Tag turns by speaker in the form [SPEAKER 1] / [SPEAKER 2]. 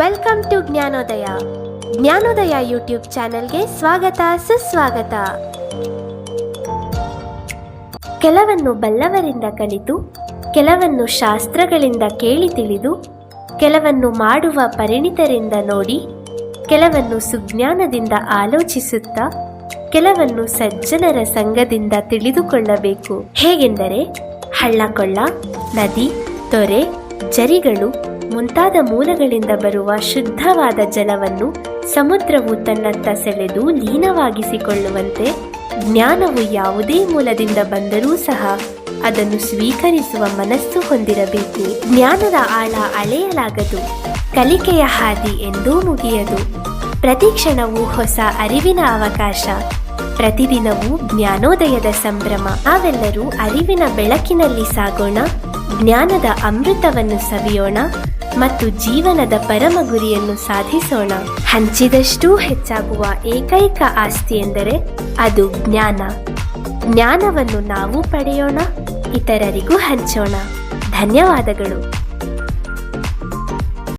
[SPEAKER 1] Welcome to Jnanodaya. Jnanodaya YouTube ಚಾನೆಲ್ಗೆ ಸ್ವಾಗತ, ಸುಸ್ವಾಗತ. ಕೆಲವನ್ನು ಬಲ್ಲವರಿಂದ ಕಲಿತು, ಕೆಲವನ್ನು ಶಾಸ್ತ್ರಗಳಿಂದ ಕೇಳಿ ತಿಳಿದು, ಕೆಲವನ್ನು ಮಾಡುವ ಪರಿಣಿತರಿಂದ ನೋಡಿ, ಕೆಲವನ್ನು ಸುಜ್ಞಾನದಿಂದ ಆಲೋಚಿಸುತ್ತಾ, ಕೆಲವನ್ನು ಸಜ್ಜನರ ಸಂಘದಿಂದ ತಿಳಿದುಕೊಳ್ಳಬೇಕು. ಹೇಗೆಂದರೆ ಹಳ್ಳಕೊಳ್ಳ, ನದಿ, ತೊರೆ, ಜರಿಗಳು ಮುಂತಾದ ಮೂಲಗಳಿಂದ ಬರುವ ಶುದ್ಧವಾದ ಜಲವನ್ನು ಸಮುದ್ರವು ತನ್ನತ್ತ ಸೆಳೆದು ಲೀನವಾಗಿಸಿಕೊಳ್ಳುವಂತೆ ಜ್ಞಾನವು ಯಾವುದೇ ಮೂಲದಿಂದ ಬಂದರೂ ಸಹ ಅದನ್ನು ಸ್ವೀಕರಿಸುವ ಮನಸ್ಸು ಹೊಂದಿರಬೇಕು. ಜ್ಞಾನದ ಆಳ ಅಳೆಯಲಾಗದು. ಕಲಿಕೆಯ ಹಾದಿ ಎಂದೂ ಮುಗಿಯದು. ಪ್ರತಿ ಕ್ಷಣವೂ ಹೊಸ ಅರಿವಿನ ಅವಕಾಶ. ಪ್ರತಿದಿನವೂ ಜ್ಞಾನೋದಯದ ಸಂಭ್ರಮ. ನಾವೆಲ್ಲರೂ ಅರಿವಿನ ಬೆಳಕಿನಲ್ಲಿ ಸಾಗೋಣ. ಜ್ಞಾನದ ಅಮೃತವನ್ನು ಸವಿಯೋಣ. ಮತ್ತು ಜೀವನದ ಪರಮ ಗುರಿಯನ್ನು ಸಾಧಿಸೋಣ. ಹಂಚಿದಷ್ಟೂ ಹೆಚ್ಚಾಗುವ ಏಕೈಕ ಆಸ್ತಿ ಎಂದರೆ ಅದು ಜ್ಞಾನ. ಜ್ಞಾನವನ್ನು ನಾವು ಪಡೆಯೋಣ, ಇತರರಿಗೂ ಹಂಚೋಣ. ಧನ್ಯವಾದಗಳು.